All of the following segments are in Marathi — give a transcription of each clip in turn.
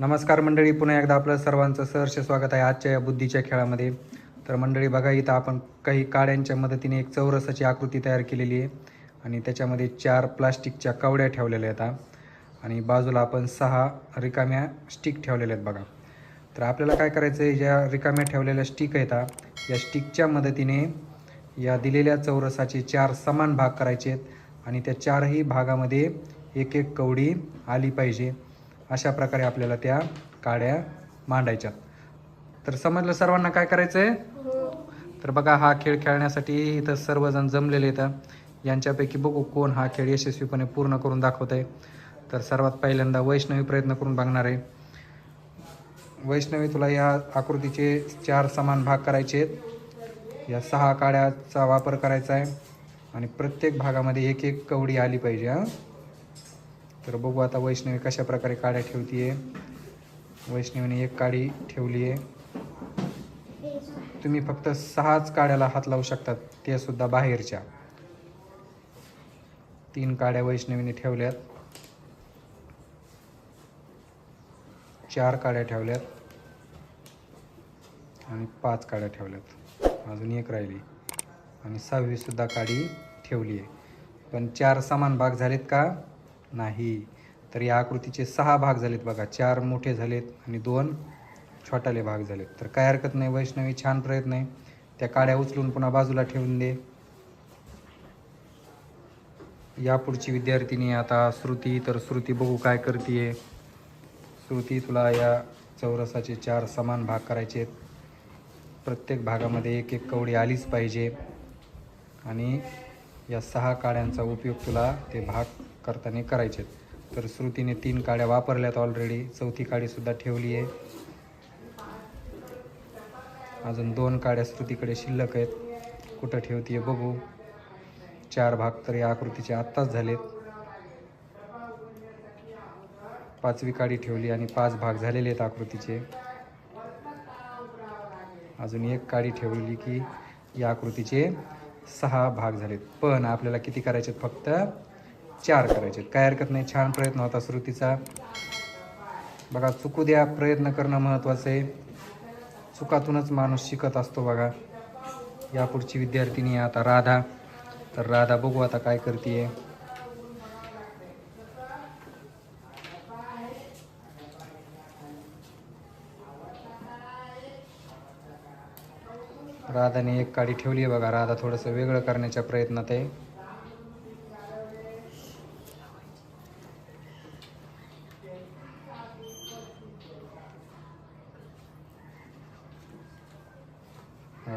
नमस्कार मंडळी पुन्हा एकदा आपलं सर्वांचं सहर्ष स्वागत आहे आजच्या या बुद्धीच्या खेळामध्ये. तर मंडळी बघा इथं आपण काही काड्यांच्या मदतीने एक चौरसाची आकृती तयार केलेली आहे आणि त्याच्यामध्ये चार प्लास्टिकच्या कवड्या ठेवलेल्या आहेत आणि बाजूला आपण सहा रिकाम्या स्टिक ठेवलेल्या आहेत बघा. तर आपल्याला काय करायचं आहे ज्या रिकाम्या ठेवलेल्या स्टिक आहेत या स्टिकच्या मदतीने या दिलेल्या चौरसाचे चार समान भाग करायचे आहेत आणि त्या चारही भागामध्ये एक एक कवडी आली पाहिजे. अशा प्रकारे आपल्याला त्या काड्या मांडायच्या. तर समजलं सर्वांना काय करायचं आहे तर बघा हा खेळ खेळण्यासाठी इथं सर्वजण जमलेले आहेत. यांच्यापैकी बघू कोण हा खेळ यशस्वीपणे पूर्ण करून दाखवत आहे तर सर्वात पहिल्यांदा वैष्णवी प्रयत्न करून बघणार आहे. वैष्णवी तुला या आकृतीचे चार समान भाग करायचे आहेत. या सहा काड्याचा वापर करायचा आहे. आणि प्रत्येक भागामध्ये एक एक कवडी आली पाहिजे हां. तर बघू आता वैष्णवी कशा प्रकारे काड्या ठेवतीये. वैष्णवीने एक काडी ठेवली आहे तुम्ही फक्त सहाच काड्याला हात लावू शकतात ते सुद्धा बाहेरच्या. तीन काड्या वैष्णवीने ठेवल्यात. चार काड्या ठेवल्यात. आणि पाच काड्या ठेवल्यात. अजून एक राहिली. आणि सहावी सुद्धा काडी ठेवली आहे पण चार समान भाग झालेत का? नाही. तर या आकृतीचे सहा भाग झालेत बघा. चार मोठे झालेत आणि दोन छोटाले भाग झालेत. तर काय हरकत नाही वैष्णवी छान प्रयत्न आहे. त्या काड्या उचलून पुन्हा बाजूला ठेवून दे. या पुढची विद्यार्थिनी आता श्रुती तर श्रुती बघू काय करते श्रुती तुला या चौरसाचे चार समान भाग करायचे आहेत. प्रत्येक भागामध्ये एक एक कवडी आलीच पाहिजे. आणि या सहा काड्यांचा उपयोग तुला ते भाग करताना करायचे आहेत तर श्रुतीने तीन काड्या वापरल्यात ऑलरेडी चौथी काडीसुद्धा ठेवली आहे. अजून दोन काड्या श्रुतीकडे शिल्लक आहेत. कुठं ठेवतीये बघू. चार भाग तर या आकृतीचे आत्ताच झालेत. पाचवी काडी ठेवली आणि पाच भाग झालेले आहेत आकृतीचे. अजून एक काडी ठेवली की या आकृतीचे सहा भाग झालेत. पण आपल्याला किती करायचे फक्त चार करायचे काय हरकत नाही. छान प्रयत्न होता श्रुतीचा. बघा चुकू द्या. प्रयत्न करणं महत्त्वाचं आहे. चुकातूनच माणूस शिकत असतो बघा. या पुढची विद्यार्थिनी आता राधा. तर राधा बघू आता काय करते राधाने एक काडी ठेवली आहे बघा. राधा थोडंसं वेगळं करण्याच्या प्रयत्नात आहे.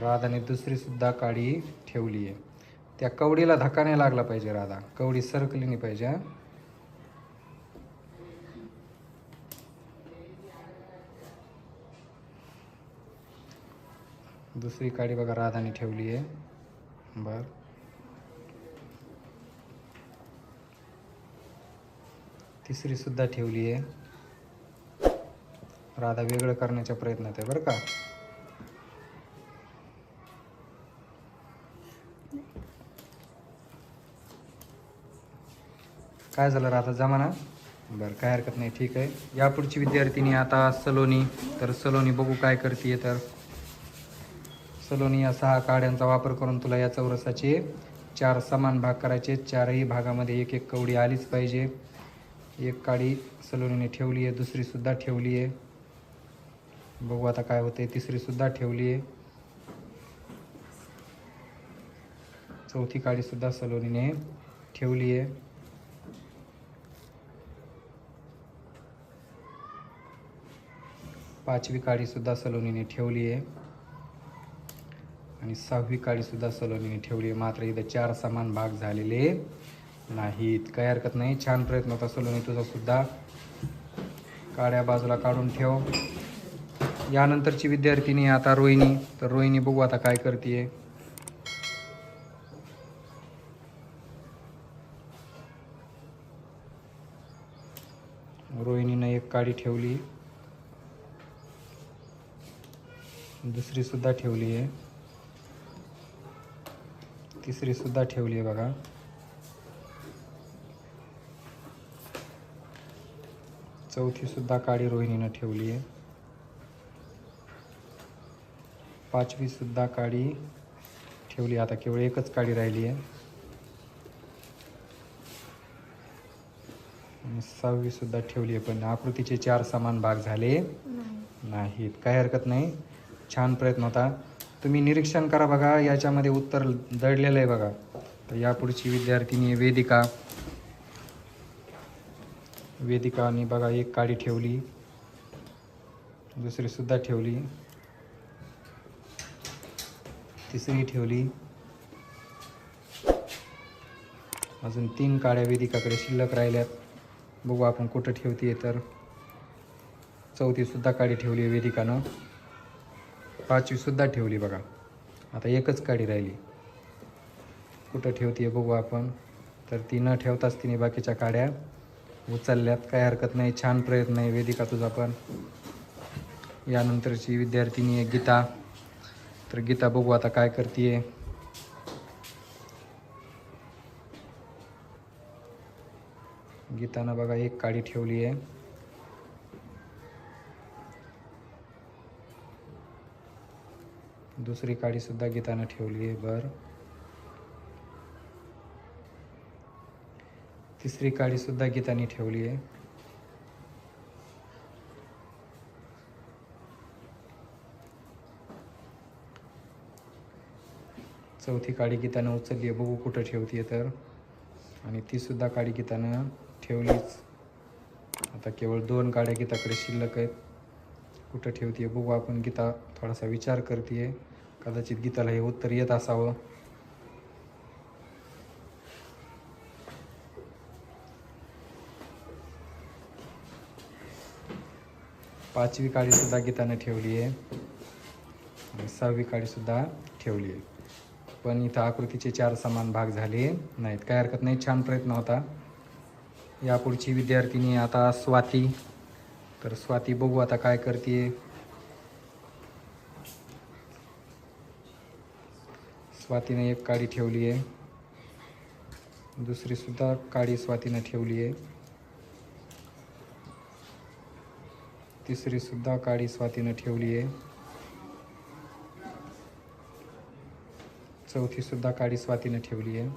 राधाने दुसरी सुद्धा काडी ठेवली आहे. त्या कवडीला धक्का नाही लागला पाहिजे राधा. कवडी सरकली नाही पाहिजे दुसरी काडी बघा राधाने ठेवली आहे. बर. तिसरी सुद्धा ठेवली आहे. राधा वेगळं करण्याच्या प्रयत्नात आहे बरं का? काय झालं राधा? जमाना? बरं काय हरकत नाही ठीक आहे. या पुढची विद्यार्थिनी आता सलोनी तर सलोनी बघू काय करते तर. सलोनी या सहा काड्यांचा वापर करून तुला या चौरसाचे चार समान भाग करायचे. चारही भागामध्ये एक एक कवडी आलीच पाहिजे. एक काडी सलोनीने ठेवली आहे दुसरीसुद्धा ठेवली आहे. बघू आता काय होते तिसरीसुद्धा ठेवली आहे. चौथी काडीसुद्धा सलोनीने ठेवली आहे. पाचवी काडीसुद्धा सलोनीने ठेवली आहे. आणि सहावी काडीसुद्धा सलोनीने ठेवली. आहे मात्र इथं चार समान भाग झालेले नाहीत. काही हरकत नाही. छान प्रयत्न होता सलोनी तुझासुद्धा काळ्या बाजूला काढून ठेव. यानंतरची विद्यार्थिनी आता रोहिणी. तर रोहिणी बघू आता काय करते रोहिणीनं एक काडी ठेवली. दुसरी सुद्धा ठेवली आहे तिसरी सुद्धा ठेवली आहे बघा. चौथी सुद्धा काडी रोहिणीनं ठेवली आहे. पाचवी सुद्धा काडी ठेवली आता केवळ एकच काडी राहिली आहे. सहावी सुद्धा ठेवली आहे पण आकृतीचे चार समान भाग झाले नाही. नाहीत. काही हरकत नाही. छान प्रयत्न होता. तुम्ही निरीक्षण करा बघा याच्यामध्ये उत्तर दडलेलं आहे बघा. तर यापुढची विद्यार्थिनी वेदिका. वेदिकाने बघा एक काडी ठेवली. दुसरी सुद्धा ठेवली. तिसरी ठेवली. अजून तीन काड्या वेदिकाकडे शिल्लक राहिल्यात. बघू आपण कुठं ठेवते तर. चौथीसुद्धा काडी ठेवली आहे वेदिकानं. पाचवीसुद्धा ठेवली बघा. आता एकच काडी राहिली. कुठं ठेवते बघू आपण. तर ती न ठेवताच तिने बाकीच्या काड्या उचलल्यात. काय हरकत नाही. छान प्रयत्न आहे वेदिका तुझा पण. यानंतरची विद्यार्थिनी आहे गीता. तर गीता बघू आता काय करते गीतानं बघा एक काडी ठेवली आहे दुसरी काडीसुद्धा घेताना गीतानं ठेवली आहे बर. तिसरी काडीसुद्धा गीताने ठेवली आहे. चौथी काडी गीतानं उचलली आहे बघू कुठं ठेवते तर. आणि तीसुद्धा काडी गीतानं ठेवलीच. आता केवळ दोन काड्या गीताकडे शिल्लक आहेत. कुठं ठेवते बघू आपण गीता थोडासा विचार करते कदाचित गीताला हे उत्तर येत असावं. पाचवी काळीसुद्धा गीतानं ठेवली आहे आणि सहावी काळीसुद्धा ठेवली आहे पण इथं आकृतीचे चार समान भाग झाले नाहीत. काय हरकत नाही. छान प्रयत्न होता. यापुढची विद्यार्थिनी आता स्वाती तर स्वाती बघू आता काय करते स्वातीने एक काडी ठेवली आहे दुसरी सुद्धा काडी स्वातीनं ठेवली आहे तिसरी सुद्धा काडी स्वातीनं ठेवली आहे चौथी सुद्धा काडी स्वातीनं ठेवली आहे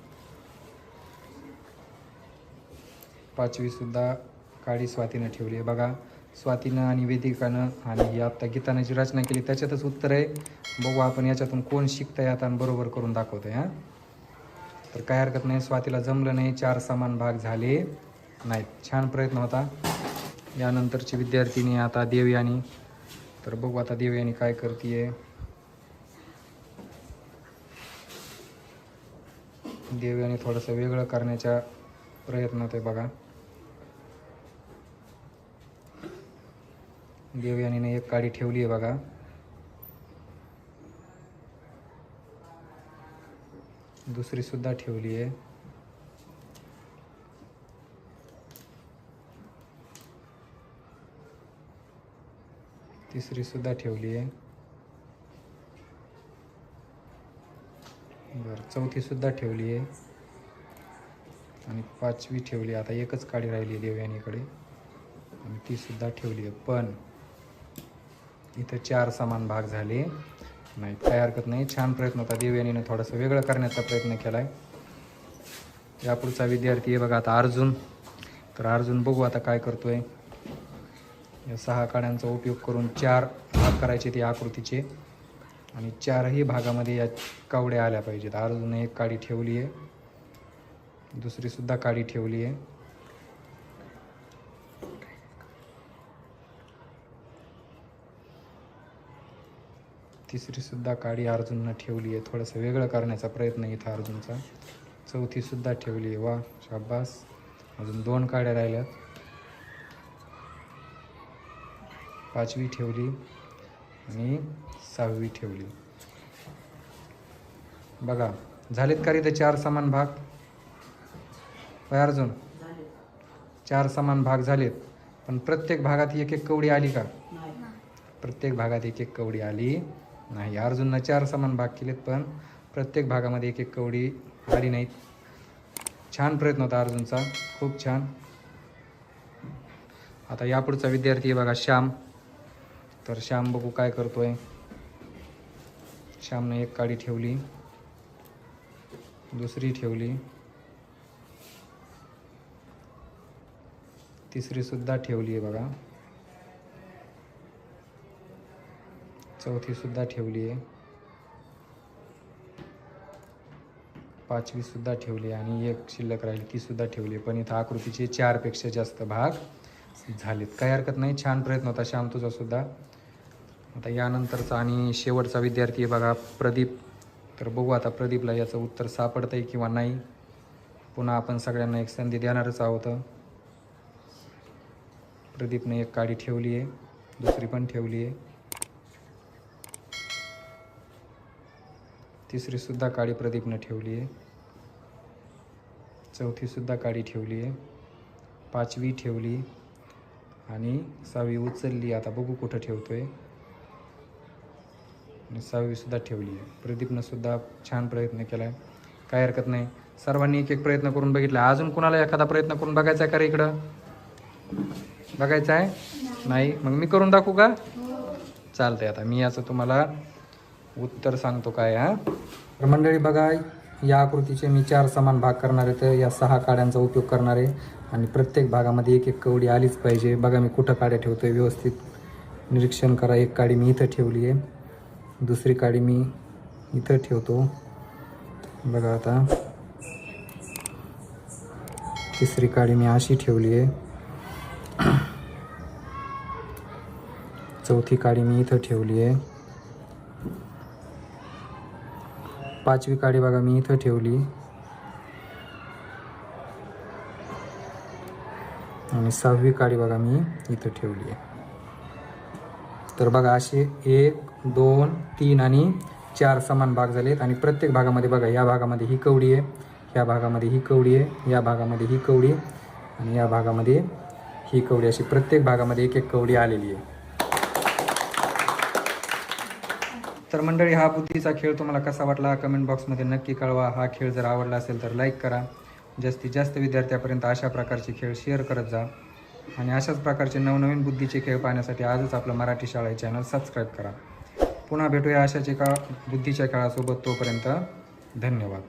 पाचवी सुद्धा काडी स्वातीनं ठेवली आहे बघा स्वातीनं आणि वेदिकानं आणि आत्ता गीतानं जी रचना केली त्याच्यातच उत्तर आहे. बघू आपण याच्यातून कोण शिकतंय आता आणि बरोबर करून दाखवतंय हां? तर काय हरकत नाही स्वातीला जमलं नाही चार समान भाग झाले नाहीत. छान प्रयत्न होता. यानंतरची विद्यार्थिनी आता देवयानी. तर बघू आता देवयानी काय करते देवयानी थोडंसं वेगळं करण्याच्या प्रयत्नात आहे बघा. देवयानीने एक काडी ठेवली आहे बघा. दुसरी सुद्धा ठेवली आहे. तिसरी सुद्धा ठेवली आहे. बरं चौथी सुद्धा ठेवली आहे. आणि पाचवी ठेवली आता एकच काडी राहिली आहे देवयानीकडे आणि ती सुद्धा ठेवली आहे. पण इथं चार समान भाग झाले. नाही काही हरकत नाही. छान प्रयत्न होता. देवयानीनं थोडंसं वेगळं करण्याचा प्रयत्न केला आहे यापुढचा विद्यार्थी आहे बघा आता अर्जुन. तर अर्जुन बघू आता काय करतो आहे या सहा काड्यांचा उपयोग करून चार भाग करायचे ते आकृतीचे. आणि चारही भागामध्ये या कावड्या आल्या पाहिजेत. अर्जुन एक काडी ठेवली आहे दुसरीसुद्धा काडी ठेवली आहे तिसरी सुद्धा काडी अर्जुननं ठेवली आहे. थोडंसं वेगळं करण्याचा प्रयत्न इथं अर्जुनचा. चौथी सुद्धा ठेवली आहे. वा शाबास. अजून दोन काड्या राहिल्यात. पाचवी ठेवली आणि सहावी ठेवली. बघा झालेत का रे चार समान भाग? होय अर्जुन? चार समान भाग झालेत. पण प्रत्येक भागात एक एक कवडी आली का? प्रत्येक भागात एक एक कवडी आली. नाही अर्जुननं चार समान भाग केलेत पण प्रत्येक भागामध्ये एक एक कवडी आली नाहीत. छान प्रयत्न होता अर्जुनचा खूप छान. आता यापुढचा विद्यार्थी आहे बघा श्याम. तर श्याम बघू काय करतोय. श्यामनं एक काडी ठेवली दुसरी ठेवली. तिसरी सुद्धा ठेवली आहे बघा. चौथीसुद्धा ठेवली आहे. पाचवीसुद्धा ठेवली आहे आणि एक शिल्लक राहिली तीसुद्धा ठेवली आहे. पण इथं आकृतीचे चारपेक्षा जास्त भाग झालेत. काही हरकत नाही छान प्रयत्न होता श्याम सुद्धा. आता यानंतरचा आणि शेवटचा विद्यार्थी आहे बघा प्रदीप. तर बघू आता प्रदीपला याचं उत्तर सापडतं आहे किंवा नाही. पुन्हा आपण सगळ्यांना एक संधी देणारच आहोत. प्रदीपने एक काडी ठेवली आहे दुसरी पण ठेवली आहे. तिसरीसुद्धा काळी काडी ठेवली आहे. चौथीसुद्धा काळी काडी ठेवली आहे. पाचवी ठेवली आणि सहावी उचलली. आता बघू कुठं ठेवतोय. आणि सहावीसुद्धा ठेवली आहे. प्रदीपनंसुद्धा छान प्रयत्न केला आहे काय हरकत नाही. सर्वांनी एक एक प्रयत्न करून बघितला. अजून कुणाला एखादा प्रयत्न करून बघायचा आहे का रे इकडं? बघायचं आहे? नाही. मग मी करून दाखवू का? चालतंय. आता मी याचं तुम्हाला उत्तर सांगतो काय हा? तर मंडळी बघा या आकृतीचे मी चार समान भाग करणार आहे तर या सहा काड्यांचा उपयोग करणार आहे. आणि प्रत्येक भागामध्ये एक एक कवडी आलीच पाहिजे. बघा मी कुठं काड्या ठेवतो आहे व्यवस्थित निरीक्षण करा. एक काडी मी इथं ठेवली आहे. दुसरी काडी मी इथं ठेवतो. बघा आता. तिसरी काडी मी अशी ठेवली आहे. चौथी काडी मी इथं ठेवली आहे. पाचवी काडी बघा मी इथं ठेवली. आणि सहावी काडी बघा मी इथं ठेवली आहे. तर बघा असे एक दोन तीन आणि चार समान भाग झालेत. आणि प्रत्येक भागामध्ये बघा या भागामध्ये ही कवडी आहे या भागामध्ये ही कवडी आहे या भागामध्ये ही कवडी आणि या भागामध्ये ही कवडी अशी प्रत्येक भागामध्ये एक एक कवडी आलेली आहे. तर मंडळी हा बुद्धीचा खेळ तुम्हाला कसा वाटला? कमेंट बॉक्समध्ये नक्की कळवा. हा खेळ जर आवडला असेल तर लाईक करा. जास्तीत जास्त विद्यार्थ्यापर्यंत अशा प्रकारचे खेळ शेअर करत जा. आणि अशाच प्रकारचे नवनवीन बुद्धीचे खेळ पाहण्यासाठी आजच आपलं मराठी शाळा हे चॅनल सबस्क्राईब करा. पुन्हा भेटूया अशाच एका बुद्धीच्या खेळासोबत. तोपर्यंत धन्यवाद.